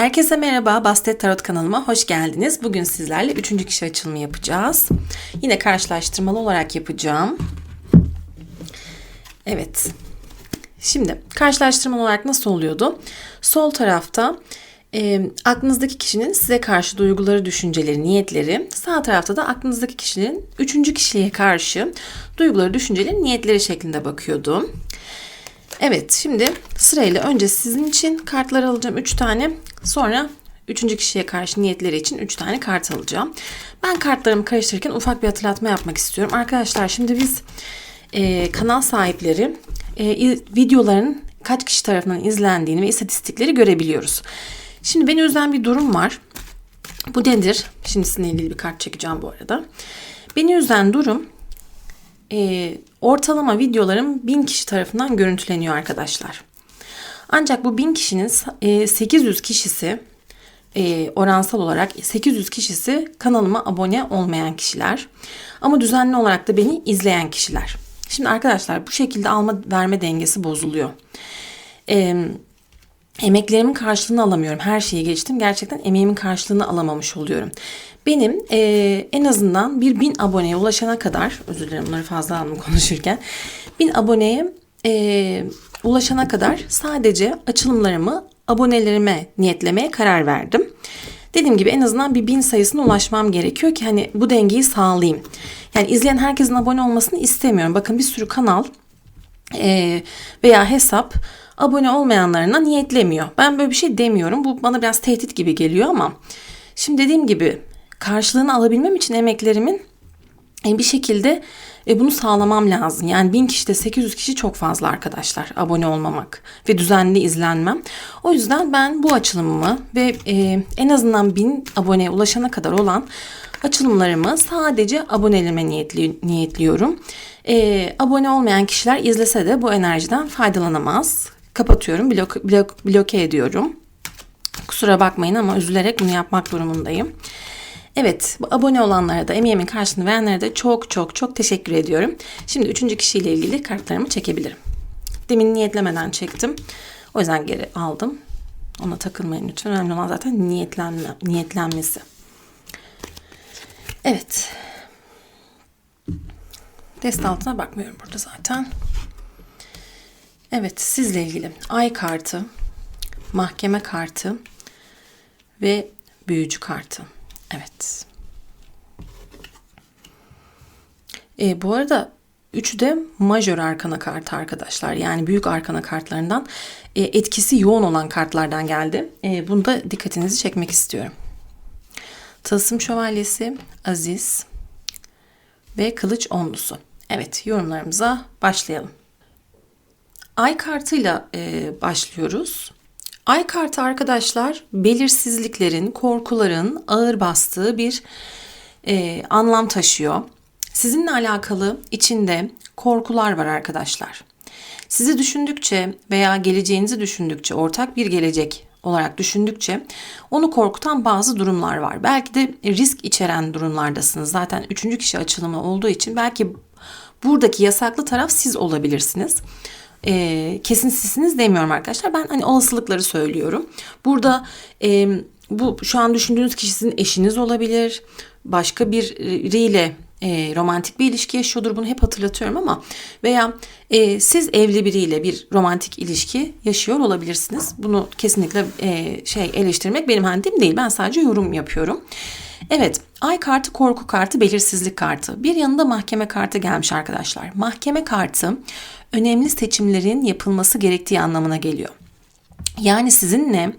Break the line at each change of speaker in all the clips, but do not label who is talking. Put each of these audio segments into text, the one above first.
Herkese merhaba, Bastet Tarot kanalıma hoş geldiniz. Bugün sizlerle üçüncü kişi açılımı yapacağız. Yine karşılaştırmalı olarak yapacağım. Evet. Şimdi karşılaştırmalı olarak nasıl oluyordu? Sol tarafta e, aklınızdaki kişinin size karşı duyguları, düşünceleri, niyetleri. Sağ tarafta da aklınızdaki kişinin üçüncü kişiliğe karşı duyguları, düşünceleri, niyetleri şeklinde bakıyordu. Evet şimdi sırayla önce sizin için kartlar alacağım 3 tane. Sonra üçüncü kişiye karşı niyetleri için 3 tane kart alacağım. Ben kartlarımı karıştırırken ufak bir hatırlatma yapmak istiyorum. Arkadaşlar şimdi biz e, kanal sahipleri e, videoların kaç kişi tarafından izlendiğini ve istatistikleri görebiliyoruz. Şimdi beni üzen bir durum var. Bu nedir? Şimdi sizinle ilgili bir kart çekeceğim bu arada. Beni üzen durum e, ortalama videolarım 1000 kişi tarafından görüntüleniyor arkadaşlar. Ancak bu 1000 kişinin e, 800 kişisi e, oransal olarak 800 kişisi kanalıma abone olmayan kişiler. Ama düzenli olarak da beni izleyen kişiler. Şimdi arkadaşlar bu şekilde alma verme dengesi bozuluyor. E, emeklerimin karşılığını alamıyorum. Her şeyi geçtim. Gerçekten emeğimin karşılığını alamamış oluyorum. Benim e, en azından bir bin aboneye ulaşana kadar, özür dilerim bunları fazla aldım konuşurken, bin aboneye e, ulaşana kadar sadece açılımlarımı abonelerime niyetlemeye karar verdim. Dediğim gibi en azından bir bin sayısına ulaşmam gerekiyor ki hani bu dengeyi sağlayayım. Yani izleyen herkesin abone olmasını istemiyorum. Bakın bir sürü kanal e, veya hesap abone olmayanlarına niyetlemiyor. Ben böyle bir şey demiyorum. Bu bana biraz tehdit gibi geliyor ama şimdi dediğim gibi karşılığını alabilmem için emeklerimin e, bir şekilde e, bunu sağlamam lazım. Yani 1000 kişide 800 kişi çok fazla arkadaşlar abone olmamak ve düzenli izlenmem. O yüzden ben bu açılımımı ve e, en azından 1000 aboneye ulaşana kadar olan açılımlarımı sadece abonelerime niyetli, niyetliyorum. E, abone olmayan kişiler izlese de bu enerjiden faydalanamaz. Kapatıyorum, blok, blok, bloke ediyorum. Kusura bakmayın ama üzülerek bunu yapmak durumundayım. Evet, abone olanlara da emeğimin karşılığını verenlere de çok çok çok teşekkür ediyorum. Şimdi üçüncü kişiyle ilgili kartlarımı çekebilirim. Demin niyetlemeden çektim. O yüzden geri aldım. Ona takılmayın lütfen. Önemli olan zaten niyetlenme, niyetlenmesi. Evet. Dest altına bakmıyorum burada zaten. Evet sizle ilgili ay kartı, mahkeme kartı ve büyücü kartı. Evet. E, bu arada üçü de majör arkana kartı arkadaşlar. Yani büyük arkana kartlarından e, etkisi yoğun olan kartlardan geldi. E, bunda dikkatinizi çekmek istiyorum. Tılsım Şövalyesi, Aziz ve Kılıç Onlusu. Evet yorumlarımıza başlayalım. Ay kartıyla e, başlıyoruz. Ay kartı arkadaşlar belirsizliklerin, korkuların ağır bastığı bir e, anlam taşıyor. Sizinle alakalı içinde korkular var arkadaşlar. Sizi düşündükçe veya geleceğinizi düşündükçe, ortak bir gelecek olarak düşündükçe onu korkutan bazı durumlar var. Belki de risk içeren durumlardasınız. Zaten üçüncü kişi açılımı olduğu için belki buradaki yasaklı taraf siz olabilirsiniz e, kesin sizsiniz demiyorum arkadaşlar. Ben hani olasılıkları söylüyorum. Burada e, bu şu an düşündüğünüz kişi sizin eşiniz olabilir. Başka biriyle e, romantik bir ilişki yaşıyordur. Bunu hep hatırlatıyorum ama veya e, siz evli biriyle bir romantik ilişki yaşıyor olabilirsiniz. Bunu kesinlikle e, şey eleştirmek benim haddim değil. Ben sadece yorum yapıyorum. Evet, ay kartı korku kartı, belirsizlik kartı. Bir yanında mahkeme kartı gelmiş arkadaşlar. Mahkeme kartı önemli seçimlerin yapılması gerektiği anlamına geliyor. Yani sizinle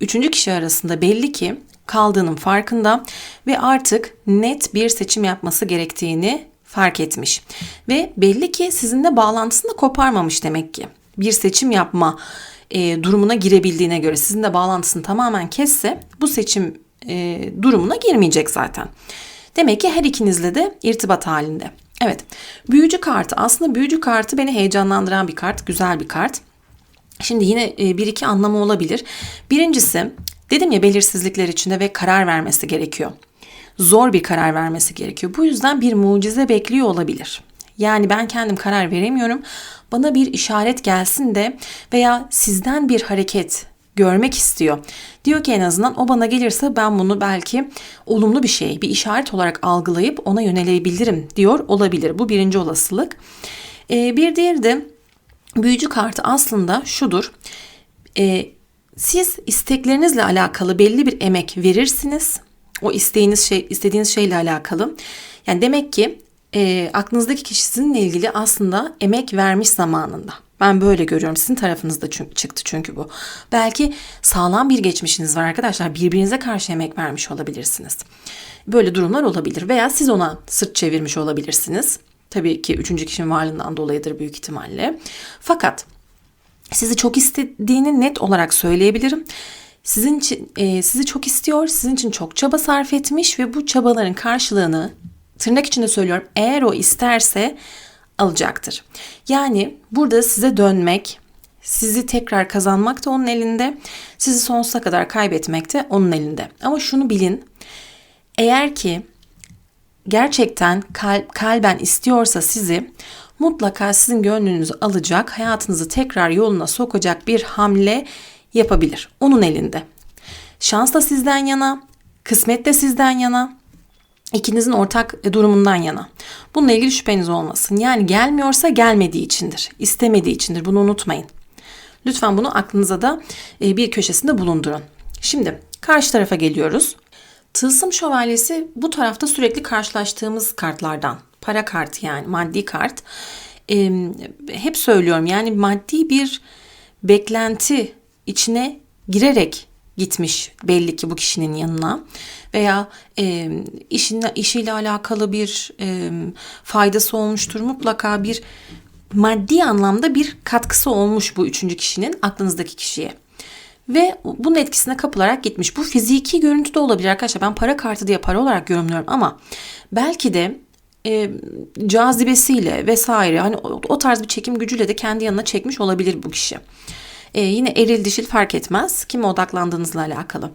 üçüncü kişi arasında belli ki kaldığının farkında ve artık net bir seçim yapması gerektiğini fark etmiş. Ve belli ki sizinle bağlantısını koparmamış demek ki. Bir seçim yapma e, durumuna girebildiğine göre sizinle bağlantısını tamamen kesse bu seçim e, durumuna girmeyecek zaten. Demek ki her ikinizle de irtibat halinde. Evet. Büyücü kartı. Aslında büyücü kartı beni heyecanlandıran bir kart. Güzel bir kart. Şimdi yine e, bir iki anlamı olabilir. Birincisi dedim ya belirsizlikler içinde ve karar vermesi gerekiyor. Zor bir karar vermesi gerekiyor. Bu yüzden bir mucize bekliyor olabilir. Yani ben kendim karar veremiyorum. Bana bir işaret gelsin de veya sizden bir hareket görmek istiyor. Diyor ki en azından o bana gelirse ben bunu belki olumlu bir şey, bir işaret olarak algılayıp ona yönelebilirim diyor olabilir. Bu birinci olasılık. Ee, bir diğeri de büyücü kartı aslında şudur. Ee, siz isteklerinizle alakalı belli bir emek verirsiniz. O isteğiniz şey, istediğiniz şeyle alakalı. Yani demek ki e, aklınızdaki kişi sizinle ilgili aslında emek vermiş zamanında. Ben böyle görüyorum. Sizin tarafınızda çünkü, çıktı çünkü bu. Belki sağlam bir geçmişiniz var arkadaşlar. Birbirinize karşı emek vermiş olabilirsiniz. Böyle durumlar olabilir. Veya siz ona sırt çevirmiş olabilirsiniz. Tabii ki üçüncü kişinin varlığından dolayıdır büyük ihtimalle. Fakat sizi çok istediğini net olarak söyleyebilirim. Sizin için e, sizi çok istiyor, sizin için çok çaba sarf etmiş ve bu çabaların karşılığını tırnak içinde söylüyorum. Eğer o isterse alacaktır. Yani burada size dönmek, sizi tekrar kazanmak da onun elinde, sizi sonsuza kadar kaybetmek de onun elinde. Ama şunu bilin. Eğer ki gerçekten kalp, kalben istiyorsa sizi mutlaka sizin gönlünüzü alacak, hayatınızı tekrar yoluna sokacak bir hamle yapabilir. Onun elinde. Şans da sizden yana, kısmet de sizden yana, ikinizin ortak durumundan yana. Bununla ilgili şüpheniz olmasın. Yani gelmiyorsa gelmediği içindir, istemediği içindir. Bunu unutmayın. Lütfen bunu aklınıza da e, bir köşesinde bulundurun. Şimdi karşı tarafa geliyoruz. Tılsım şövalyesi bu tarafta sürekli karşılaştığımız kartlardan. Para kartı yani maddi kart. Hep söylüyorum yani maddi bir beklenti içine girerek gitmiş belli ki bu kişinin yanına veya e, işinle, işiyle alakalı bir e, faydası olmuştur mutlaka bir maddi anlamda bir katkısı olmuş bu üçüncü kişinin aklınızdaki kişiye. Ve bunun etkisine kapılarak gitmiş. Bu fiziki görüntü de olabilir arkadaşlar. Ben para kartı diye para olarak yorumluyorum ama belki de e, cazibesiyle vesaire hani o, o tarz bir çekim gücüyle de kendi yanına çekmiş olabilir bu kişi. E, yine eril dişil fark etmez. Kime odaklandığınızla alakalı.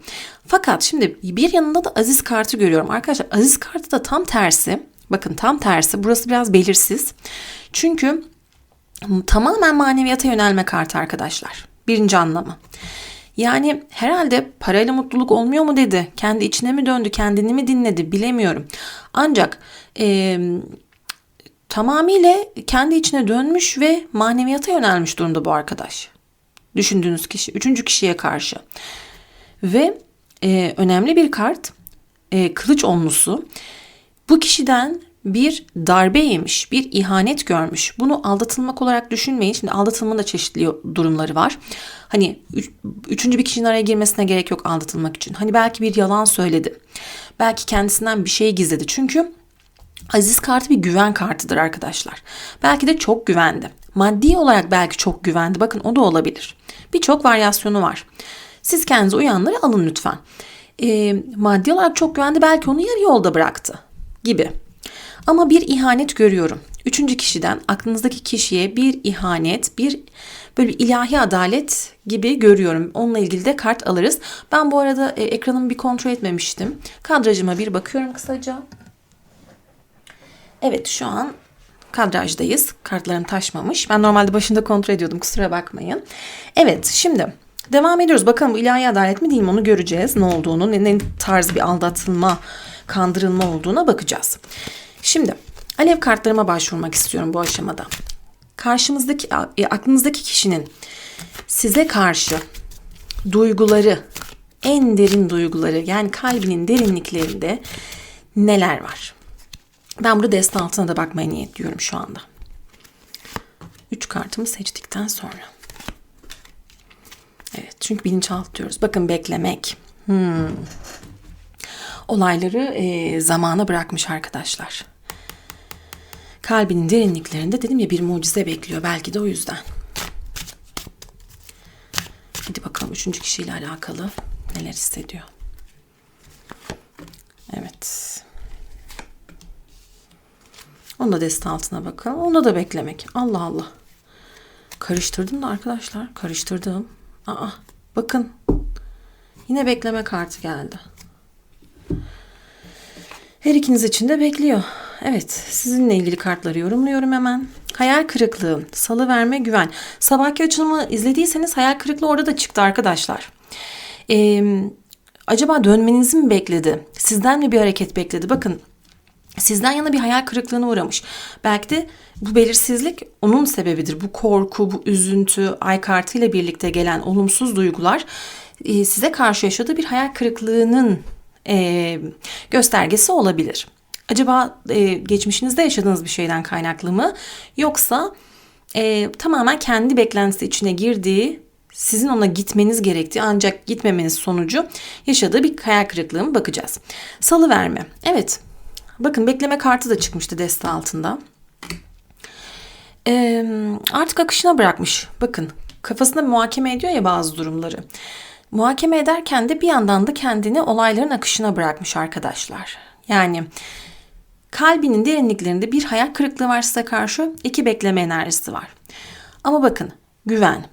Fakat şimdi bir yanında da aziz kartı görüyorum. Arkadaşlar aziz kartı da tam tersi. Bakın tam tersi. Burası biraz belirsiz. Çünkü tamamen maneviyata yönelme kartı arkadaşlar. Birinci anlamı. Yani herhalde parayla mutluluk olmuyor mu dedi. Kendi içine mi döndü, kendini mi dinledi bilemiyorum. Ancak e, tamamıyla kendi içine dönmüş ve maneviyata yönelmiş durumda bu arkadaş. Düşündüğünüz kişi, üçüncü kişiye karşı. Ve e, önemli bir kart, e, kılıç onlusu. Bu kişiden bir darbe yemiş, bir ihanet görmüş. Bunu aldatılmak olarak düşünmeyin. Şimdi aldatılmanın da çeşitli durumları var. Hani üç, üçüncü bir kişinin araya girmesine gerek yok aldatılmak için. Hani belki bir yalan söyledi. Belki kendisinden bir şey gizledi. Çünkü Aziz kartı bir güven kartıdır arkadaşlar. Belki de çok güvendi. Maddi olarak belki çok güvendi. Bakın o da olabilir. Birçok varyasyonu var. Siz kendinize uyanları alın lütfen. E, maddi olarak çok güvendi. Belki onu yarı yolda bıraktı gibi. Ama bir ihanet görüyorum. Üçüncü kişiden aklınızdaki kişiye bir ihanet, bir böyle bir ilahi adalet gibi görüyorum. Onunla ilgili de kart alırız. Ben bu arada e, ekranımı bir kontrol etmemiştim. Kadrajıma bir bakıyorum kısaca. Evet şu an kadrajdayız. Kartlarım taşmamış. Ben normalde başında kontrol ediyordum kusura bakmayın. Evet şimdi devam ediyoruz. Bakalım bu ilahi adalet mi değil mi onu göreceğiz. Ne olduğunu, ne, ne tarz bir aldatılma, kandırılma olduğuna bakacağız. Şimdi alev kartlarıma başvurmak istiyorum bu aşamada. Karşımızdaki, e, aklınızdaki kişinin size karşı duyguları, en derin duyguları yani kalbinin derinliklerinde neler var? Ben burada deste altına da bakmaya niyetliyorum şu anda. Üç kartımı seçtikten sonra. Evet çünkü bilinçaltı diyoruz. Bakın beklemek. Hmm. Olayları e, zamana bırakmış arkadaşlar. Kalbinin derinliklerinde dedim ya bir mucize bekliyor. Belki de o yüzden. Hadi bakalım üçüncü kişiyle alakalı neler hissediyor. Evet. Onu da deste altına bakalım. Onu da beklemek. Allah Allah. Karıştırdım da arkadaşlar. Karıştırdım. Aa, bakın. Yine bekleme kartı geldi. Her ikiniz için de bekliyor. Evet, sizinle ilgili kartları yorumluyorum hemen. Hayal kırıklığı, salı verme, güven. Sabahki açılımı izlediyseniz hayal kırıklığı orada da çıktı arkadaşlar. Ee, acaba dönmenizi mi bekledi? Sizden mi bir hareket bekledi? Bakın sizden yana bir hayal kırıklığına uğramış. Belki de bu belirsizlik onun sebebidir. Bu korku, bu üzüntü, ay kartı ile birlikte gelen olumsuz duygular e, size karşı yaşadığı bir hayal kırıklığının e, göstergesi olabilir. Acaba e, geçmişinizde yaşadığınız bir şeyden kaynaklı mı? Yoksa tamamen kendi beklentisi içine girdiği sizin ona gitmeniz gerektiği ancak gitmemeniz sonucu yaşadığı bir hayal kırıklığı mı bakacağız. Salı verme. Evet. Bakın bekleme kartı da çıkmıştı deste altında. Ee, artık akışına bırakmış. Bakın kafasında muhakeme ediyor ya bazı durumları. Muhakeme ederken de bir yandan da kendini olayların akışına bırakmış arkadaşlar. Yani kalbinin derinliklerinde bir hayal kırıklığı var size karşı, iki bekleme enerjisi var. Ama bakın güven.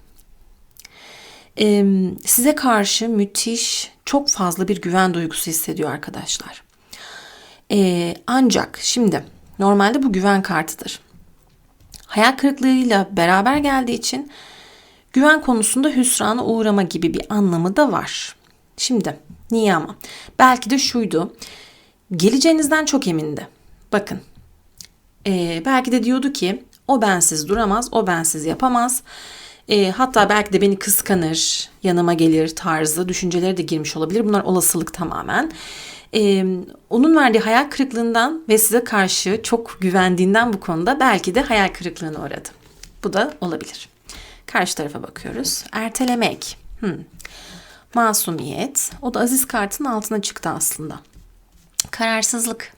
Ee, size karşı müthiş, çok fazla bir güven duygusu hissediyor arkadaşlar. Ee, ancak şimdi normalde bu güven kartıdır. Hayal kırıklığıyla beraber geldiği için güven konusunda hüsrana uğrama gibi bir anlamı da var. Şimdi niye ama? Belki de şuydu. Geleceğinizden çok emindi. Bakın. Ee, belki de diyordu ki o bensiz duramaz, o bensiz yapamaz. E, hatta belki de beni kıskanır, yanıma gelir tarzı düşünceleri de girmiş olabilir. Bunlar olasılık tamamen. E, onun verdiği hayal kırıklığından ve size karşı çok güvendiğinden bu konuda belki de hayal kırıklığına uğradı. Bu da olabilir. Karşı tarafa bakıyoruz. Ertelemek. Hmm. Masumiyet. O da Aziz kartın altına çıktı aslında. Kararsızlık.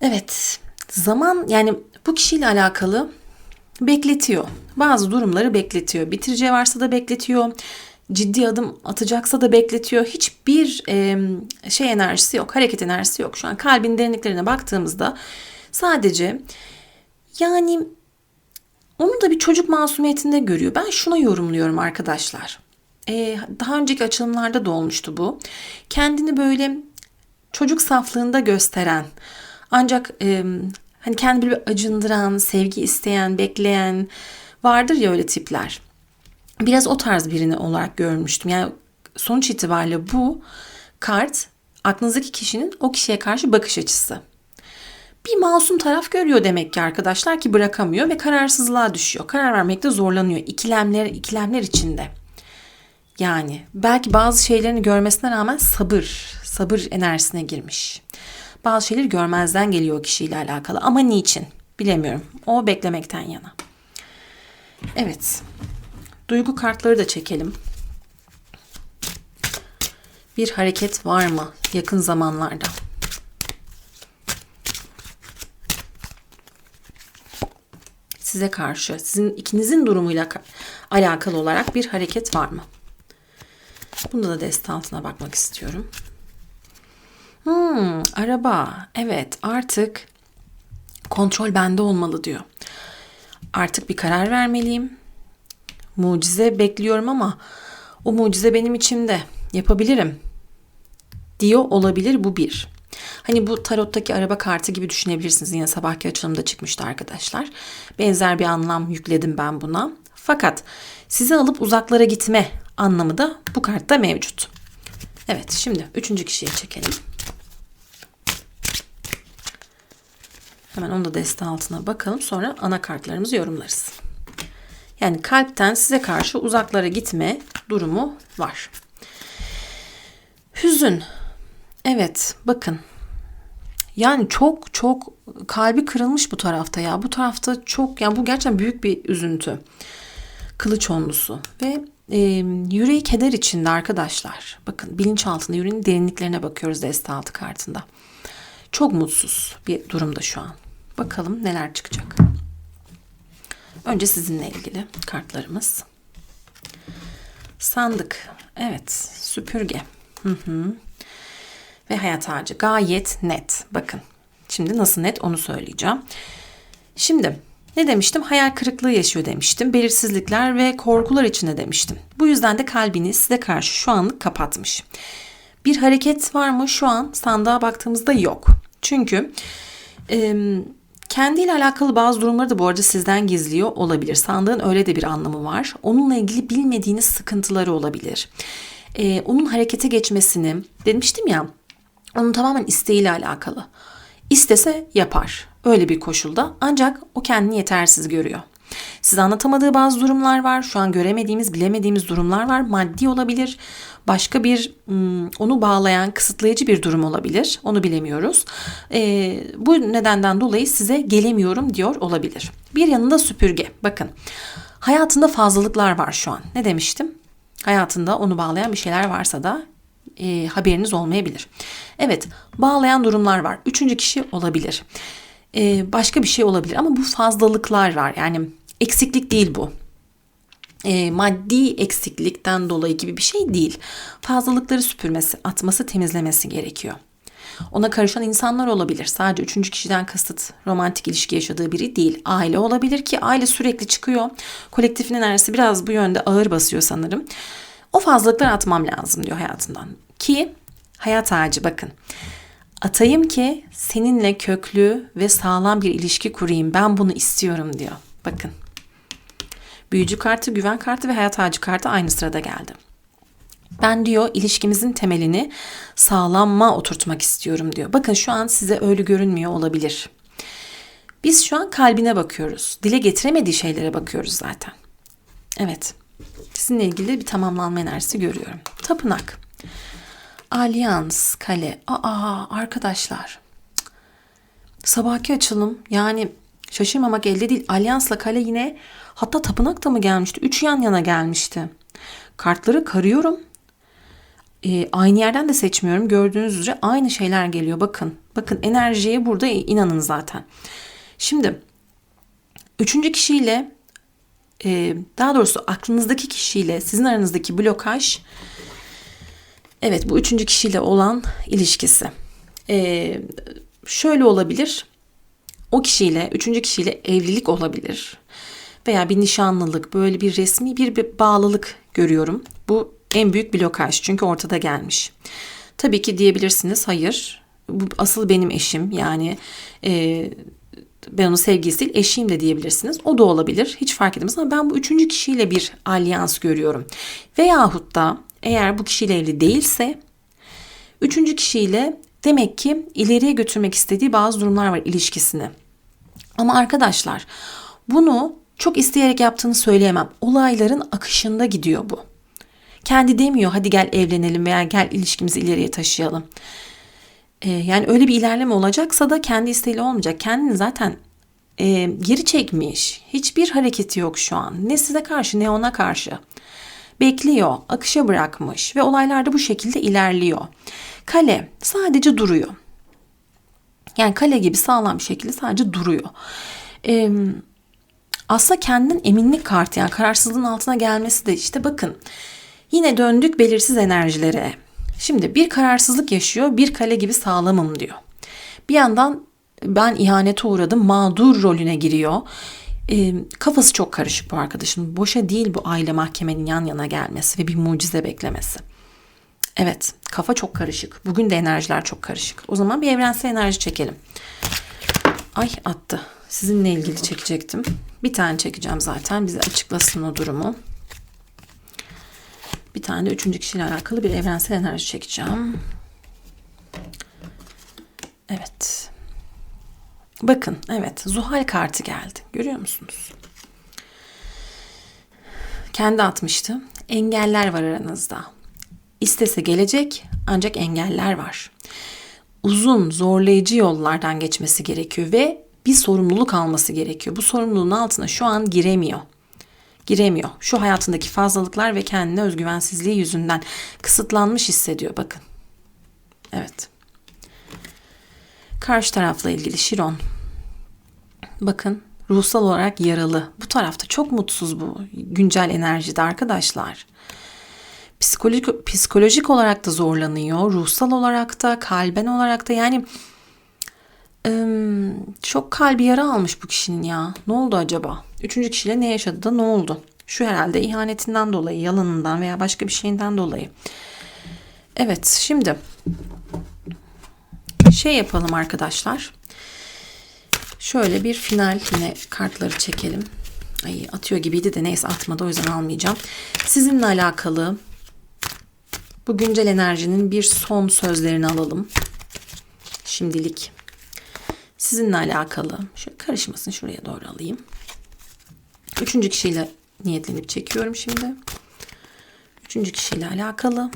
Evet. Zaman yani bu kişiyle alakalı bekletiyor. Bazı durumları bekletiyor. Bitireceği varsa da bekletiyor. Ciddi adım atacaksa da bekletiyor. Hiçbir e, şey enerjisi yok. Hareket enerjisi yok. Şu an kalbin derinliklerine baktığımızda sadece yani onu da bir çocuk masumiyetinde görüyor. Ben şuna yorumluyorum arkadaşlar. Ee, daha önceki açılımlarda da olmuştu bu. Kendini böyle çocuk saflığında gösteren ancak e, hani kendini bir acındıran, sevgi isteyen, bekleyen vardır ya öyle tipler. Biraz o tarz birini olarak görmüştüm. Yani sonuç itibariyle bu kart aklınızdaki kişinin o kişiye karşı bakış açısı. Bir masum taraf görüyor demek ki arkadaşlar ki bırakamıyor ve kararsızlığa düşüyor. Karar vermekte zorlanıyor. İkilemler, ikilemler içinde. Yani belki bazı şeylerini görmesine rağmen sabır, sabır enerjisine girmiş. Bazı şeyleri görmezden geliyor kişiyle alakalı ama niçin bilemiyorum. O beklemekten yana. Evet. Duygu kartları da çekelim. Bir hareket var mı yakın zamanlarda? Size karşı, sizin ikinizin durumuyla alakalı olarak bir hareket var mı? Bunda da deste altına bakmak istiyorum. Hmm, araba. Evet, artık kontrol bende olmalı diyor. Artık bir karar vermeliyim. Mucize bekliyorum ama o mucize benim içimde. Yapabilirim. Diyor olabilir bu bir. Hani bu tarottaki araba kartı gibi düşünebilirsiniz. Yine sabahki açılımda çıkmıştı arkadaşlar. Benzer bir anlam yükledim ben buna. Fakat sizi alıp uzaklara gitme anlamı da bu kartta mevcut. Evet şimdi üçüncü kişiye çekelim. Hemen onu da deste altına bakalım. Sonra ana kartlarımızı yorumlarız. Yani kalpten size karşı uzaklara gitme durumu var. Hüzün. Evet bakın. Yani çok çok kalbi kırılmış bu tarafta ya. Bu tarafta çok yani bu gerçekten büyük bir üzüntü. Kılıç onlusu ve e, yüreği keder içinde arkadaşlar. Bakın bilinçaltında yüreğin derinliklerine bakıyoruz deste altı kartında. Çok mutsuz bir durumda şu an. Bakalım neler çıkacak. Önce sizinle ilgili kartlarımız. Sandık. Evet. Süpürge. Hı hı. Ve hayat ağacı. Gayet net. Bakın. Şimdi nasıl net onu söyleyeceğim. Şimdi ne demiştim? Hayal kırıklığı yaşıyor demiştim. Belirsizlikler ve korkular içinde demiştim. Bu yüzden de kalbini size karşı şu anlık kapatmış. Bir hareket var mı şu an sandığa baktığımızda yok. Çünkü e, Kendiyle alakalı bazı durumları da bu arada sizden gizliyor olabilir. Sandığın öyle de bir anlamı var. Onunla ilgili bilmediğiniz sıkıntıları olabilir. Ee, onun harekete geçmesini demiştim ya onun tamamen isteğiyle alakalı. İstese yapar. Öyle bir koşulda ancak o kendini yetersiz görüyor. Size anlatamadığı bazı durumlar var. Şu an göremediğimiz, bilemediğimiz durumlar var. Maddi olabilir. Başka bir onu bağlayan kısıtlayıcı bir durum olabilir. Onu bilemiyoruz. Ee, bu nedenden dolayı size gelemiyorum diyor olabilir. Bir yanında süpürge. Bakın hayatında fazlalıklar var şu an. Ne demiştim? Hayatında onu bağlayan bir şeyler varsa da e, haberiniz olmayabilir. Evet bağlayan durumlar var. Üçüncü kişi olabilir. E, başka bir şey olabilir ama bu fazlalıklar var. Yani eksiklik değil bu. E, maddi eksiklikten dolayı gibi bir şey değil. Fazlalıkları süpürmesi, atması, temizlemesi gerekiyor. Ona karışan insanlar olabilir. Sadece üçüncü kişiden kasıt romantik ilişki yaşadığı biri değil. Aile olabilir ki aile sürekli çıkıyor. Kolektifin enerjisi biraz bu yönde ağır basıyor sanırım. O fazlalıkları atmam lazım diyor hayatından. Ki hayat ağacı bakın. Atayım ki seninle köklü ve sağlam bir ilişki kurayım. Ben bunu istiyorum diyor. Bakın. Büyücü kartı, güven kartı ve hayat ağacı kartı aynı sırada geldi. Ben diyor ilişkimizin temelini sağlamma oturtmak istiyorum diyor. Bakın şu an size öyle görünmüyor olabilir. Biz şu an kalbine bakıyoruz. Dile getiremediği şeylere bakıyoruz zaten. Evet. Sizinle ilgili bir tamamlanma enerjisi görüyorum. Tapınak. Alyans, kale. Aa arkadaşlar. Sabahki açılım yani şaşırmamak elde değil. Alyansla kale yine hatta tapınak da mı gelmişti? Üç yan yana gelmişti. Kartları karıyorum. Ee, aynı yerden de seçmiyorum. Gördüğünüz üzere aynı şeyler geliyor. Bakın. Bakın enerjiye burada inanın zaten. Şimdi üçüncü kişiyle e, daha doğrusu aklınızdaki kişiyle sizin aranızdaki blokaj evet bu üçüncü kişiyle olan ilişkisi. E, şöyle olabilir. O kişiyle, üçüncü kişiyle evlilik olabilir. Veya bir nişanlılık, böyle bir resmi bir, bağlılık görüyorum. Bu en büyük blokaj çünkü ortada gelmiş. Tabii ki diyebilirsiniz hayır bu asıl benim eşim yani e, ben onun sevgilisi değil eşiyim de diyebilirsiniz. O da olabilir hiç fark etmez ama ben bu üçüncü kişiyle bir alyans görüyorum. Veyahut da eğer bu kişiyle evli değilse üçüncü kişiyle demek ki ileriye götürmek istediği bazı durumlar var ilişkisini. Ama arkadaşlar bunu çok isteyerek yaptığını söyleyemem. Olayların akışında gidiyor bu. Kendi demiyor hadi gel evlenelim veya gel ilişkimizi ileriye taşıyalım. Ee, yani öyle bir ilerleme olacaksa da kendi isteğiyle olmayacak. Kendini zaten e, geri çekmiş. Hiçbir hareketi yok şu an. Ne size karşı ne ona karşı. Bekliyor, akışa bırakmış ve olaylar da bu şekilde ilerliyor. Kale sadece duruyor. Yani kale gibi sağlam bir şekilde sadece duruyor. Ee, aslında kendinden eminlik kartı yani kararsızlığın altına gelmesi de işte bakın Yine döndük belirsiz enerjilere. Şimdi bir kararsızlık yaşıyor, bir kale gibi sağlamım diyor. Bir yandan ben ihanete uğradım, mağdur rolüne giriyor. E, kafası çok karışık bu arkadaşın. Boşa değil bu aile mahkemenin yan yana gelmesi ve bir mucize beklemesi. Evet, kafa çok karışık. Bugün de enerjiler çok karışık. O zaman bir evrensel enerji çekelim. Ay attı. Sizinle ilgili çekecektim. Bir tane çekeceğim zaten. Bize açıklasın o durumu. Bir tane de üçüncü kişiyle alakalı bir evrensel enerji çekeceğim. Evet. Bakın evet Zuhal kartı geldi. Görüyor musunuz? Kendi atmıştı. Engeller var aranızda. İstese gelecek ancak engeller var. Uzun, zorlayıcı yollardan geçmesi gerekiyor ve bir sorumluluk alması gerekiyor. Bu sorumluluğun altına şu an giremiyor giremiyor. Şu hayatındaki fazlalıklar ve kendine özgüvensizliği yüzünden kısıtlanmış hissediyor bakın. Evet. Karşı tarafla ilgili Şiron. Bakın ruhsal olarak yaralı. Bu tarafta çok mutsuz bu güncel enerjide arkadaşlar. Psikolojik, psikolojik olarak da zorlanıyor. Ruhsal olarak da, kalben olarak da yani çok kalbi yara almış bu kişinin ya. Ne oldu acaba? Üçüncü kişiyle ne yaşadı da ne oldu? Şu herhalde ihanetinden dolayı, yalanından veya başka bir şeyinden dolayı. Evet şimdi şey yapalım arkadaşlar. Şöyle bir final yine kartları çekelim. Ay atıyor gibiydi de neyse atmadı o yüzden almayacağım. Sizinle alakalı bu güncel enerjinin bir son sözlerini alalım. Şimdilik. Sizinle alakalı. Şöyle karışmasın şuraya doğru alayım. Üçüncü kişiyle niyetlenip çekiyorum şimdi. Üçüncü kişiyle alakalı.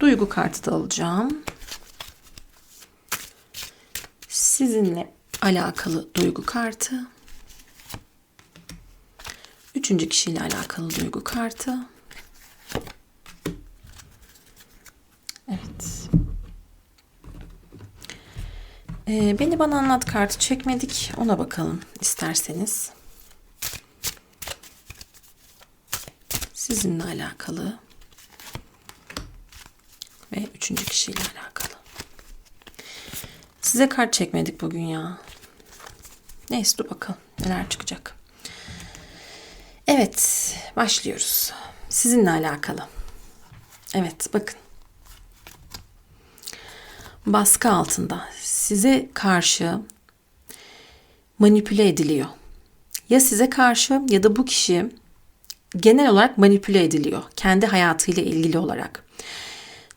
Duygu kartı da alacağım. Sizinle alakalı duygu kartı. Üçüncü kişiyle alakalı duygu kartı. Evet. Ee, beni bana anlat kartı çekmedik. Ona bakalım isterseniz. Sizinle alakalı ve üçüncü kişiyle alakalı. Size kart çekmedik bugün ya. Neyse dur bakalım neler çıkacak. Evet başlıyoruz. Sizinle alakalı. Evet bakın. Baskı altında size karşı manipüle ediliyor. Ya size karşı ya da bu kişi genel olarak manipüle ediliyor. Kendi hayatıyla ilgili olarak.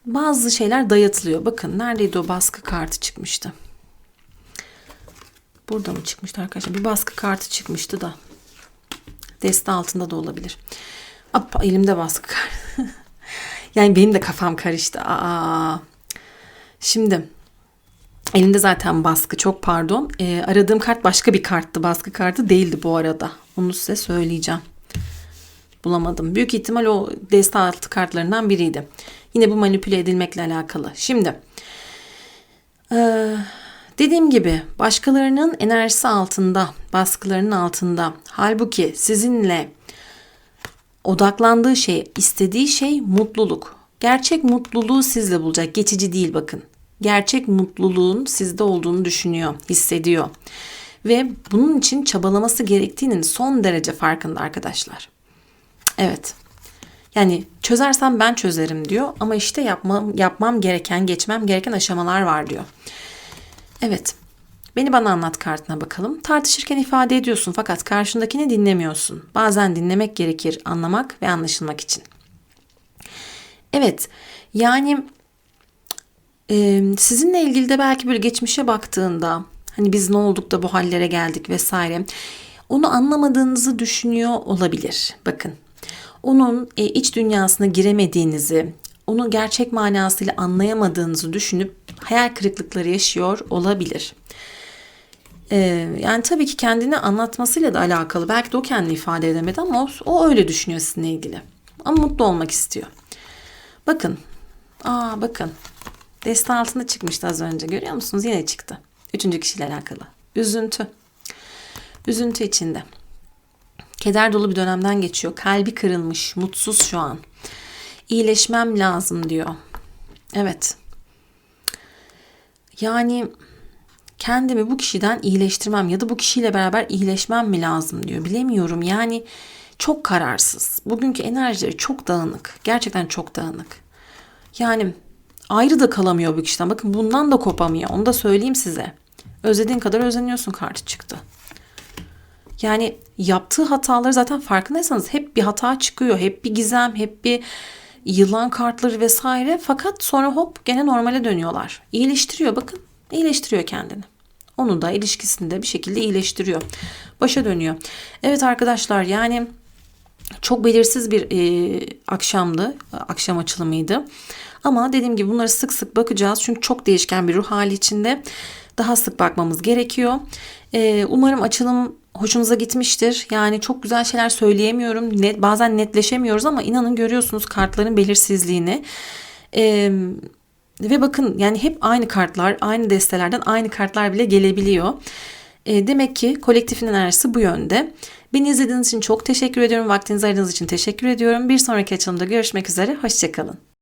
Bazı şeyler dayatılıyor. Bakın neredeydi o baskı kartı çıkmıştı. Burada mı çıkmıştı arkadaşlar? Bir baskı kartı çıkmıştı da. Deste altında da olabilir. Ap, elimde baskı yani benim de kafam karıştı. Aa. Şimdi elimde zaten baskı çok pardon. Ee, aradığım kart başka bir karttı. Baskı kartı değildi bu arada. Onu size söyleyeceğim. Bulamadım. Büyük ihtimal o deste altı kartlarından biriydi. Yine bu manipüle edilmekle alakalı. Şimdi ee, dediğim gibi başkalarının enerjisi altında, baskılarının altında. Halbuki sizinle odaklandığı şey, istediği şey mutluluk. Gerçek mutluluğu sizle bulacak. Geçici değil bakın. Gerçek mutluluğun sizde olduğunu düşünüyor, hissediyor. Ve bunun için çabalaması gerektiğinin son derece farkında arkadaşlar. Evet. Yani çözersem ben çözerim diyor ama işte yapmam yapmam gereken, geçmem gereken aşamalar var diyor. Evet. Beni bana anlat kartına bakalım. Tartışırken ifade ediyorsun fakat karşındakini dinlemiyorsun. Bazen dinlemek gerekir anlamak ve anlaşılmak için. Evet. Yani e, sizinle ilgili de belki böyle geçmişe baktığında hani biz ne olduk da bu hallere geldik vesaire. Onu anlamadığınızı düşünüyor olabilir. Bakın onun e, iç dünyasına giremediğinizi, onu gerçek manasıyla anlayamadığınızı düşünüp hayal kırıklıkları yaşıyor olabilir. Ee, yani tabii ki kendini anlatmasıyla da alakalı. Belki de o kendini ifade edemedi ama o, o öyle düşünüyor sizinle ilgili. Ama mutlu olmak istiyor. Bakın. Aa bakın. Deste altında çıkmıştı az önce. Görüyor musunuz? Yine çıktı. Üçüncü kişiyle alakalı. Üzüntü. Üzüntü içinde. Keder dolu bir dönemden geçiyor. Kalbi kırılmış, mutsuz şu an. İyileşmem lazım diyor. Evet. Yani kendimi bu kişiden iyileştirmem ya da bu kişiyle beraber iyileşmem mi lazım diyor. Bilemiyorum. Yani çok kararsız. Bugünkü enerjileri çok dağınık. Gerçekten çok dağınık. Yani ayrı da kalamıyor bu kişiden. Bakın bundan da kopamıyor. Onu da söyleyeyim size. Özlediğin kadar özeniyorsun kartı çıktı. Yani yaptığı hataları zaten farkındaysanız hep bir hata çıkıyor. Hep bir gizem, hep bir yılan kartları vesaire. Fakat sonra hop gene normale dönüyorlar. İyileştiriyor bakın. iyileştiriyor kendini. Onu da ilişkisinde bir şekilde iyileştiriyor. Başa dönüyor. Evet arkadaşlar yani çok belirsiz bir e, akşamdı. Akşam açılımıydı. Ama dediğim gibi bunları sık sık bakacağız. Çünkü çok değişken bir ruh hali içinde. Daha sık bakmamız gerekiyor. E, umarım açılım hoşunuza gitmiştir. Yani çok güzel şeyler söyleyemiyorum. Net, bazen netleşemiyoruz ama inanın görüyorsunuz kartların belirsizliğini. Ee, ve bakın yani hep aynı kartlar, aynı destelerden aynı kartlar bile gelebiliyor. E, demek ki kolektifin enerjisi bu yönde. Beni izlediğiniz için çok teşekkür ediyorum. Vaktinizi ayırdığınız için teşekkür ediyorum. Bir sonraki açılımda görüşmek üzere. Hoşçakalın.